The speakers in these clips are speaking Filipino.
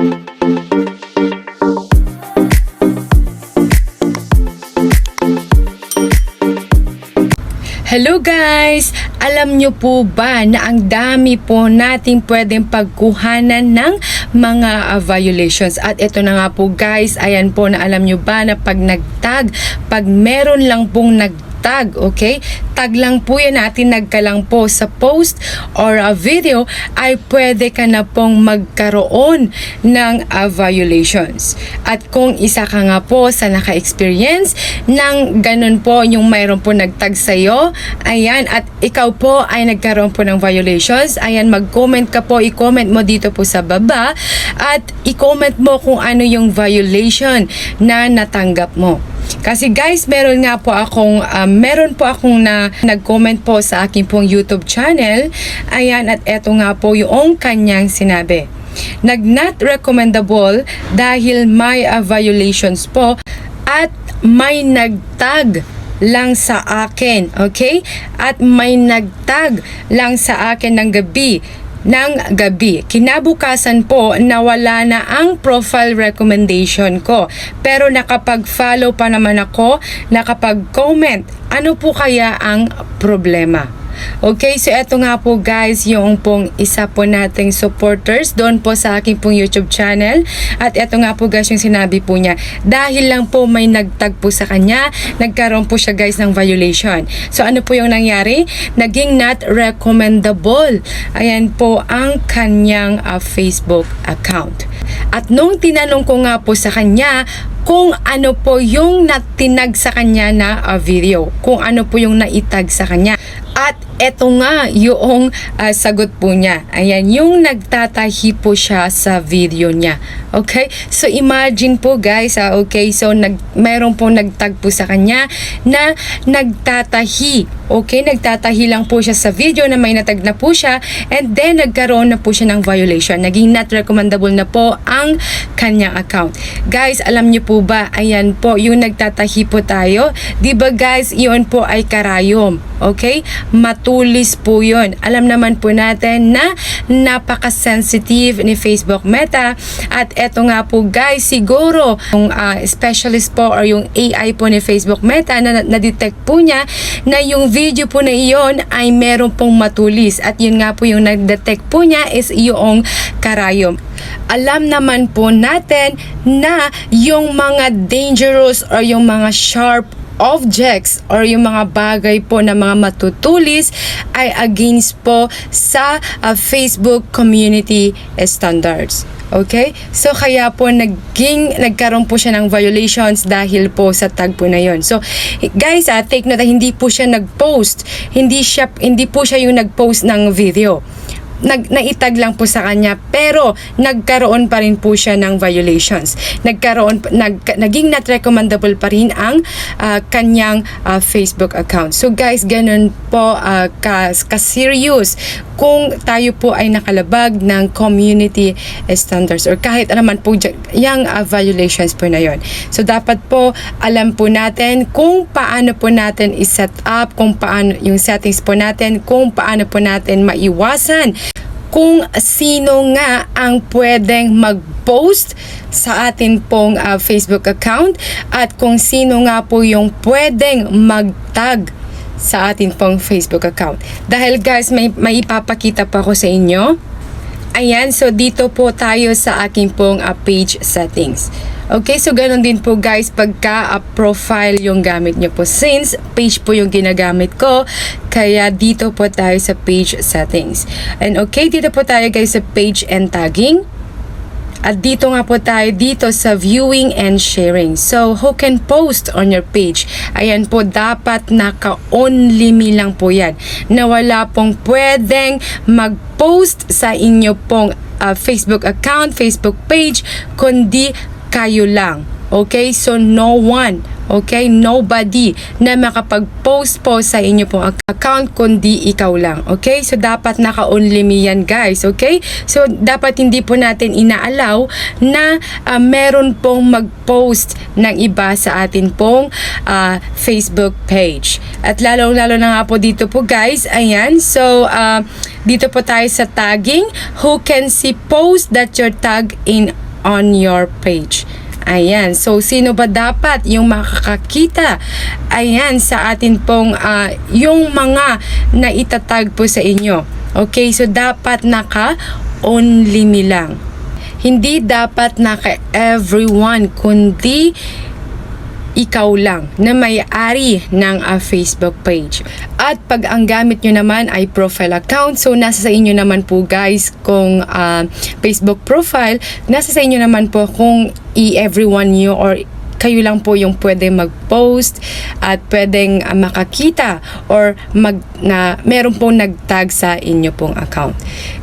Hello guys! Alam nyo po ba na ang dami po nating pwedeng pagkuhanan ng mga uh, violations? At ito na nga po guys, ayan po na alam nyo ba na pag nagtag, pag meron lang pong nagtag, okay? Tag lang po yan natin nagkalang po sa post or a video ay pwede ka na pong magkaroon ng uh, violations. At kung isa ka nga po sa naka-experience ng ganun po yung mayroon po nagtag sa'yo, ayan, at ikaw po ay nagkaroon po ng violations, ayan, mag-comment ka po, i-comment mo dito po sa baba at i-comment mo kung ano yung violation na natanggap mo. Kasi guys, meron nga po akong, um, meron po akong na nag-comment po sa aking pong YouTube channel. Ayan, at eto nga po yung kanyang sinabi. Nag not recommendable dahil may uh, violations po at may nagtag lang sa akin, okay? At may nagtag lang sa akin ng gabi ng gabi. Kinabukasan po, nawala na ang profile recommendation ko. Pero nakapag-follow pa naman ako, nakapag-comment. Ano po kaya ang problema? Okay, so eto nga po guys, yung pong isa po nating supporters doon po sa aking pong YouTube channel. At eto nga po guys yung sinabi po niya. Dahil lang po may nagtag po sa kanya, nagkaroon po siya guys ng violation. So ano po yung nangyari? Naging not recommendable. Ayan po ang kanyang uh, Facebook account. At nung tinanong ko nga po sa kanya kung ano po yung natinag sa kanya na uh, video, kung ano po yung naitag sa kanya. At eto nga yung uh, sagot po niya. Ayan, yung nagtatahi po siya sa video niya. Okay? So imagine po guys, ah, okay? So nag mayroon po nagtag po sa kanya na nagtatahi. Okay? Nagtatahi lang po siya sa video na may natag na po siya and then nagkaroon na po siya ng violation. Naging not recommendable na po ang kanyang account. Guys, alam niyo po ba, ayan po, yung nagtatahi po tayo. 'Di ba guys, iyon po ay karayom. Okay? Matulis po yun. Alam naman po natin na napaka-sensitive ni Facebook Meta. At eto nga po guys, siguro yung uh, specialist po or yung AI po ni Facebook Meta na na-detect po niya na yung video po na iyon ay meron pong matulis. At yun nga po yung nag-detect po niya is yung karayom. Alam naman po natin na yung mga dangerous or yung mga sharp objects or yung mga bagay po na mga matutulis ay against po sa uh, Facebook community standards. Okay? So, kaya po naging, nagkaroon po siya ng violations dahil po sa tag po na yon. So, guys, ah, take note, hindi po siya nag-post. Hindi, siya, hindi po siya yung nag-post ng video nag naitag lang po sa kanya pero nagkaroon pa rin po siya ng violations. Nagkaroon nag, naging not recommendable pa rin ang uh, kanyang uh, Facebook account. So guys, ganun po uh, ka, serious kung tayo po ay nakalabag ng community standards or kahit naman po yung uh, violations po na yon. So dapat po alam po natin kung paano po natin i-set up, kung paano yung settings po natin, kung paano po natin maiwasan kung sino nga ang pwedeng mag-post sa atin pong uh, Facebook account at kung sino nga po yung pwedeng mag-tag sa atin pong Facebook account. Dahil guys, may, may ipapakita pa ako sa inyo. Ayan, so dito po tayo sa aking pong uh, page settings. Okay, so ganun din po guys pagka uh, profile yung gamit nyo po. Since page po yung ginagamit ko, kaya dito po tayo sa page settings. And okay, dito po tayo guys sa page and tagging. At dito nga po tayo dito sa viewing and sharing. So, who can post on your page? Ayan po, dapat naka-only me lang po yan. Na wala pong pwedeng mag-post sa inyo pong uh, Facebook account, Facebook page, kundi kayo lang. Okay? So, no one Okay? Nobody na makapag-post po sa inyo pong account kundi ikaw lang. Okay? So, dapat naka-only me yan, guys. Okay? So, dapat hindi po natin inaalaw na uh, meron pong mag-post ng iba sa atin pong uh, Facebook page. At lalong-lalo na nga po dito po, guys. Ayan. So, uh, dito po tayo sa tagging. Who can see post that your tag in on your page. Ayan. So, sino ba dapat yung makakakita? Ayan, sa atin pong ah, yung mga na itatag po sa inyo. Okay, so dapat naka only me lang. Hindi dapat naka everyone, kundi ikaw lang na may-ari ng ah, Facebook page. At pag ang gamit nyo naman ay profile account, so nasa sa inyo naman po guys kung ah, Facebook profile, nasa sa inyo naman po kung i-everyone nyo or kayo lang po yung pwede mag-post at pwedeng ah, makakita or mag na meron pong nag-tag sa inyo pong account.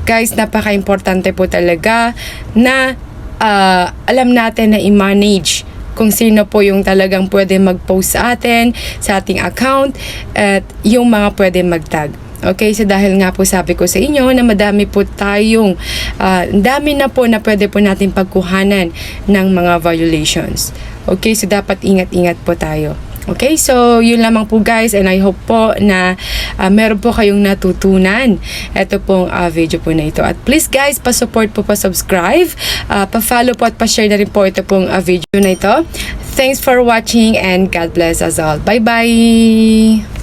Guys, napaka-importante po talaga na ah, alam natin na i-manage kung sino po yung talagang pwede mag-post sa atin, sa ating account, at yung mga pwede mag-tag. Okay, so dahil nga po sabi ko sa inyo na madami po tayong, ang dami na po na pwede po natin pagkuhanan ng mga violations. Okay, so dapat ingat-ingat po tayo. Okay, so yun lamang po guys and I hope po na ah, meron po kayong natutunan ito pong ah, video po na ito. At please guys, pa-support po, pa-subscribe, ah, pa-follow po at pa-share na rin po ito pong ah, video na ito. Thanks for watching and God bless us all. Bye-bye!